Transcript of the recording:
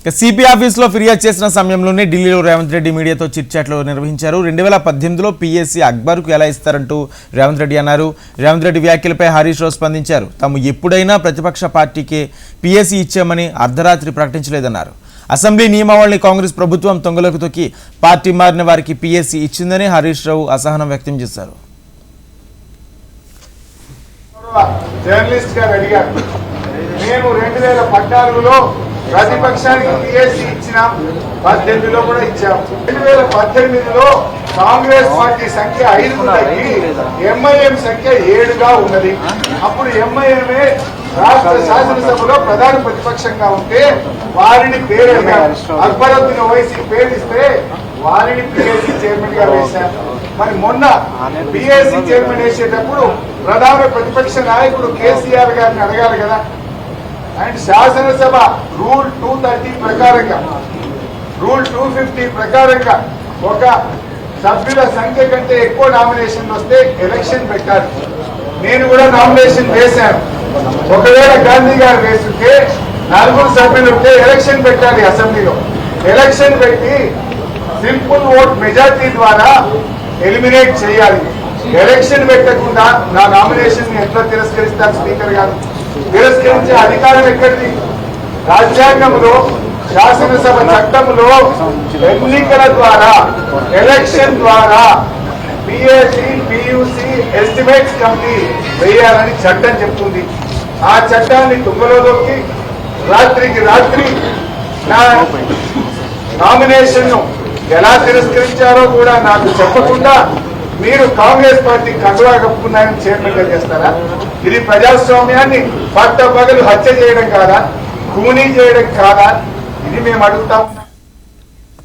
ఇక సిపి ఆఫీస్లో ఫిర్యాదు చేసిన సమయంలోనే ఢిల్లీలో రేవంత్ రెడ్డి మీడియాతో చిట్చాట్లు నిర్వహించారు. రెండు వేల పద్దెనిమిదిలో పీఎస్సీ అక్బర్కు ఎలా ఇస్తారంటూ రేవంత్ రెడ్డి అన్నారు. రేవంత్ రెడ్డి వ్యాఖ్యలపై హరీష్ రావు స్పందించారు. తాము ఎప్పుడైనా ప్రతిపక్ష పార్టీకే పీఎస్సీ ఇచ్చామని అర్ధరాత్రి ప్రకటించలేదన్నారు. అసెంబ్లీ నియమావళిని కాంగ్రెస్ ప్రభుత్వం తొంగలోకి తొక్కి పార్టీ మారిన వారికి పీఎస్సీ ఇచ్చిందని హరీష్ రావు అసహనం వ్యక్తం చేశారు. జర్నలిస్ట్ గారు అడిగారు. మేము రెండు వేల పద్నాలుగులో ప్రతిపక్షానికి టీఎస్సీ ఇచ్చినాం. పద్దెనిమిదిలో కూడా ఇచ్చాం. రెండు వేల పద్దెనిమిదిలో కాంగ్రెస్ పార్టీ సంఖ్య ఐదు తగ్గి ఎంఐఎం సంఖ్య ఏడుగా ఉన్నది. అప్పుడు ఎంఐఎంఏ రాష్ట్ర శాసనసభలో ప్రధాన ప్రతిపక్షంగా ఉంటే వారిని పేరు అక్బరుద్దీన్ ఓవైసీ పేరు ఇస్తే వారిని పిఎస్సి చైర్మన్గా వేశారు. మరి మొన్న పిఎస్సీ చైర్మన్ వేసేటప్పుడు ప్రధాన ప్రతిపక్ష నాయకుడు కేసీఆర్ గారిని అడగాలి కదా. అండ్ శాసనసభ రూల్ టూ థర్టీ ప్రకారంగా రూల్ టూ ఫిఫ్టీ ప్రకారంగా ఒక సభ్యుల సంఖ్య కంటే ఎక్కువ నామినేషన్ వస్తే ఎలక్షన్ పెట్టాలి నేను కూడా నామినేషన్ వేశాను. ఒకవేళ గాంధీ గారు వేస్తుంటే నలుగురు సభ్యులు ఉంటే ఎలక్షన్ పెట్టాలి అసెంబ్లీలో. ఎలక్షన్ పెట్టి సింపుల్ ఓట్ మెజార్టీ ద్వారా ఎలిమినేట్ చేయాలి. ఎలక్షన్ పెట్టకుండా నా నామినేషన్ ఎట్లా తిరస్కరిస్తారు స్పీకర్ గారు? తిరస్కరించే అధికారం ఎక్కడిది? రాజ్యాంగంలో శాసనసభ చట్టంలో ఎన్నికల ద్వారా ఎలక్షన్ ద్వారా పిఎస్సి పియూసి ఎస్టిమేట్స్ కమిటీ వేయాలని చట్టం చెప్తుంది. ఆ చట్టాన్ని తుంగలో దొక్కి రాత్రికి రాత్రి నా నామినేషన్ను ఎలా తిరస్కరించారో కూడా నాకు చెప్పకుండా మీరు కాంగ్రెస్ పార్టీ కండువా కప్పుకున్నారని చైర్మన్ చేస్తారా? ఇది ప్రజాస్వామ్యాన్ని పట్ట పగలు హత్య చేయడం కాదా? కూనీ చేయడం కాదా? ఇది మేము అడుగుతా ఉన్నాం.